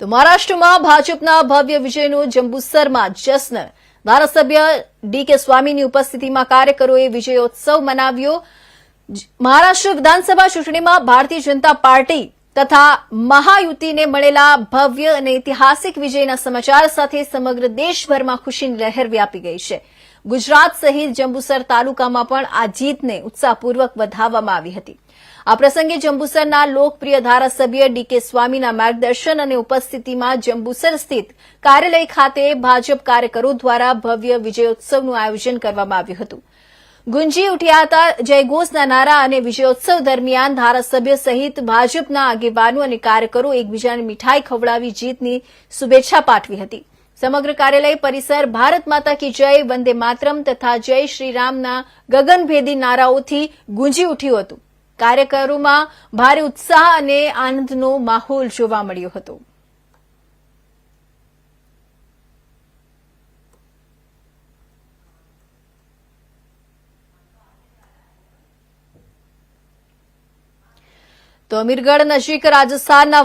તો મહારાષ્ટ્રમાં ભાજપના ભવ્ય વિજયનું જંબુસરમાં જશ્ન. ધારાસભ્ય ડી કે સ્વામીની ઉપસ્થિતિમાં કાર્યકરોએ વિજયોત્સવ મનાવ્યો. મહારાષ્ટ્ર વિધાનસભા ચૂંટણીમાં ભારતીય જનતા પાર્ટી તથા મહાયુતિને મળેલા ભવ્ય અને ઐતિહાસિક વિજયના સમાચાર સાથે સમગ્ર દેશભરમાં ખુશીની લહેર વ્યાપી ગઈ છે. ગુજરાત સહિત જંબુસર તાલુકામાં પણ આ જીતને ઉત્સાહપૂર્વક વધાવવામાં આવી હતી. આ પ્રસંગે જંબુસરના લોકપ્રિય ધારાસભ્ય ડીકે સ્વામીના માર્ગદર્શન અને ઉપસ્થિતિમાં જંબુસર સ્થિત કાર્યાલય ખાતે ભાજપ કાર્યકરો દ્વારા ભવ્ય વિજયોત્સવનું આયોજન કરવામાં આવ્યું હતું. ગુંજી ઉઠ્યા હતા. જયઘોષના નારા અને વિજયોત્સવ દરમિયાન ધારાસભ્ય સહિત ભાજપના આગેવાનો અને કાર્યકરો એકબીજાને મીઠાઈ ખવડાવી જીતની શુભેચ્છા પાઠવી હતી. સમગ્ર કાર્યાલય પરિસર ભારત માતા કી જય, વંદે માતરમ તથા જય શ્રીરામના ગગનભેદી નારાઓથી ગુંજી ઉઠ્યું હતું. કાર્યકરોમાં ભારે ઉત્સાહ અને આનંદનો માહોલ જોવા મળ્યો હતો. તો અમીરગઢ નજીક રાજસ્થાનના